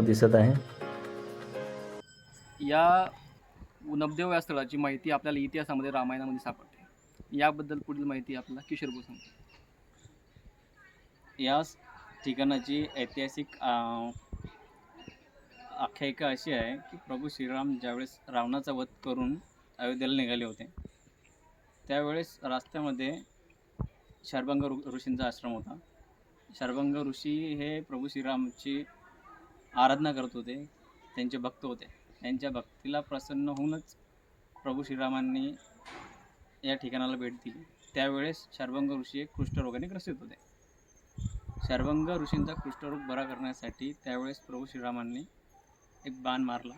दिसत आहे. या नबदेव या स्थळाची माहिती आपल्याला इतिहासामध्ये रामायणामध्ये सापडते. याबद्दल पुढील माहिती आपल्याला किशोर सांगतो या ठिकाणाची ऐतिहासिक आख्यायिका अशी आहे की प्रभू श्रीराम ज्यावेळेस रावणाचा वध करून अयोध्येला निघाले होते त्यावेळेस रस्त्यामध्ये शरभंग ऋषींचा आश्रम होता. शरभंग ऋषी हे प्रभू श्रीरामची आराधना करत होते त्यांचे भक्त होते. त्यांच्या भक्तीला प्रसन्न होऊनच प्रभू श्रीरामांनी या ठिकाणाला भेट दिली. त्यावेळेस शर्वंग ऋषी एक कुष्ठरोगाने ग्रसित होते. शर्वंग ऋषींचा कुष्ठरोग बरा करण्यासाठी त्यावेळेस प्रभू श्रीरामांनी एक बाण मारला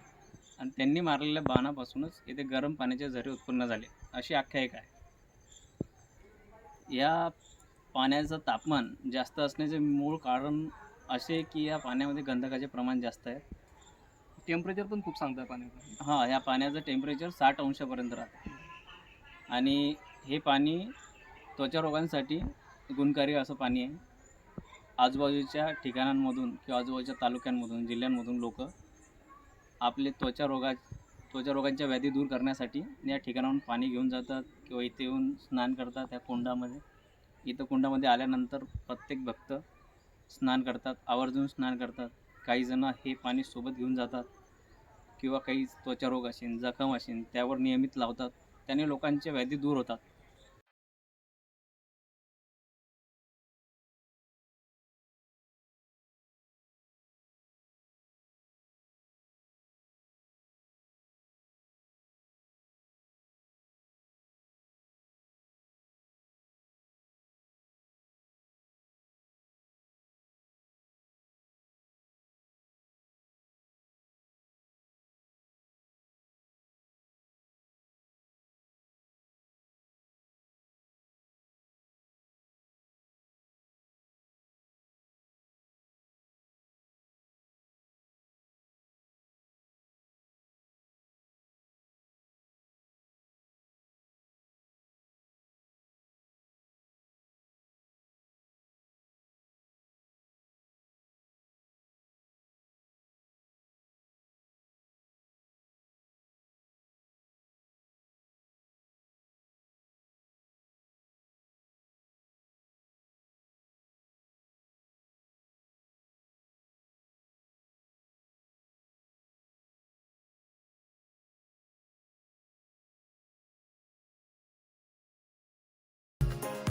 आणि त्यांनी मारलेल्या बाणापासूनच इथे गरम पाण्याचे झरे उत्पन्न झाले. अशी आख्यायिका आहे. या पाण्याचं तापमान जास्त असण्याचे मूळ कारण असे की या पाण्यामध्ये गंधकाचे प्रमाण जास्त आहे. टेम्परेचर पण खूप सांगतात पाण्याचं. हां ह्या पाण्याचं टेम्परेचर साठ अंशापर्यंत राहतं. आणि हे पाणी त्वचा रोगांसाठी गुणकारी असं पाणी आहे. आजूबाजूच्या ठिकाणांमधून किंवा आजूबाजूच्या तालुक्यांमधून जिल्ह्यांमधून लोक आपले त्वचा रोगा त्वचा रोगांच्या व्याधी दूर करण्यासाठी या ठिकाणाहून पाणी घेऊन जातात किंवा इथे येऊन स्नान करतात त्या कुंडामध्ये. इथं कुंडामध्ये आल्यानंतर प्रत्येक भक्त स्नान करतात आवर्जून स्नान करतात. काही जण हे पाणी सोबत घेऊन जातात किंवा काही त्वचारोग असेल जखम असेल त्यावर नियमित लावतात. त्याने लोकांच्या व्याधी दूर होतात.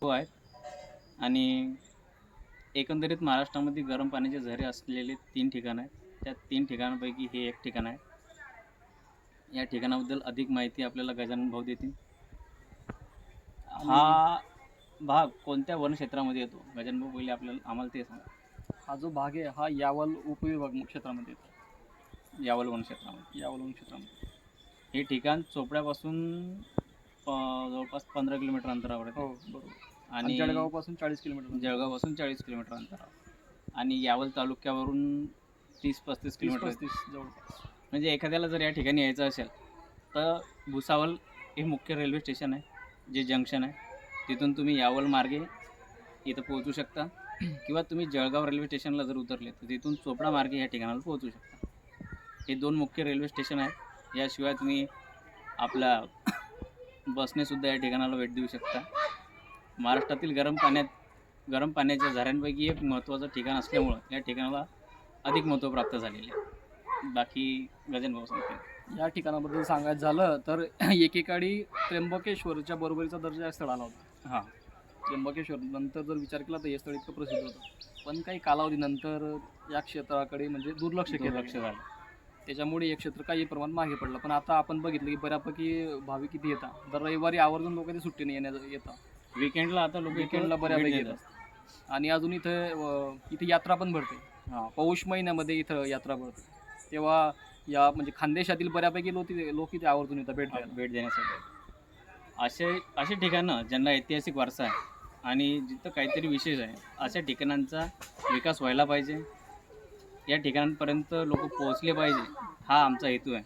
हो आहेत. आणि एकंदरीत महाराष्ट्रामध्ये गरम पाण्याचे झरे असलेले तीन ठिकाणं आहेत. त्या तीन ठिकाणांपैकी हे एक ठिकाण आहे. या ठिकाणाबद्दल अधिक माहिती आपल्याला गजानन भाऊ देतील. हा भाग कोणत्या वनक्षेत्रामध्ये येतो? गजानन भाऊ पहिले आपल्याला आम्हाला ते सांगा. हा जो भाग आहे हा यावल उपविभाग क्षेत्रामध्ये येतो. यावल वनक्षेत्रामध्ये यावल क्षेत्रामध्ये हे ठिकाण चोपड्यापासून जवळपास पंधरा किलोमीटर अंतरावर आहे. हो बरोबर. आणि जळगावपासून चाळीस किलोमीटर जळगावपासून चाळीस किलोमीटर अंतरावर आणि यावल तालुक्यावरून तीस पस्तीस तीस किलोमीटर जवळपास म्हणजे एखाद्याला जर या ठिकाणी यायचं असेल तर भुसावल हे मुख्य रेल्वे स्टेशन आहे जे जंक्शन आहे. तिथून तुम्ही यावल मार्गे इथं पोहोचू शकता. किंवा तुम्ही जळगाव रेल्वे स्टेशनला जर उतरले तर तिथून चोपडा मार्गे या ठिकाणाला पोहोचू शकता. हे दोन मुख्य रेल्वे स्टेशन आहेत. याशिवाय तुम्ही आपल्या बसनेसुद्धा या ठिकाणाला भेट देऊ शकता. महाराष्ट्रातील गरम पाण्यात गरम पाण्याच्या झऱ्यांपैकी एक महत्त्वाचं ठिकाण असल्यामुळं या ठिकाणाला अधिक महत्त्व प्राप्त झालेले आहे. बाकी गजन भाऊ सांगते या ठिकाणाबद्दल सांगायचं झालं तर एकेकाळी त्र्यंबकेश्वरच्या बरोबरीचा दर्जा या स्थळाला होता. हां. त्र्यंबकेश्वर नंतर जर विचार केला तर हे स्थळ इतकं प्रसिद्ध होतं. पण काही कालावधीनंतर या क्षेत्राकडे म्हणजे दुर्लक्ष केलं. लक्ष झालं. त्याच्यामुळे हे क्षेत्र काही प्रमाणात मागे पडलं. पण आता आपण बघितलं की बऱ्यापैकी भाविक किती येतात. दर रविवारी आवर्जून लोक ते सुट्टीने येण्या येतात. विकेंडला आता लोक विकेंडला बऱ्यापैकी येतात. आणि अजून इथं अं, इथे यात्रा पण भरते. हां. पौष महिन्यामध्ये इथं यात्रा भरते. तेव्हा या म्हणजे खानदेशातील बऱ्यापैकी लोक तिथे लोक इथे आवर्जून येतात भेट द्यायला. भेट देण्यासाठी. असे असे ठिकाणं ज्यांना ऐतिहासिक वारसा आहे आणि जिथं काहीतरी विशेष आहे अशा ठिकाणांचा विकास व्हायला पाहिजे. या ठिकाणांपर्यंत लोक पोहोचले पाहिजे हा आमचा हेतू आहे.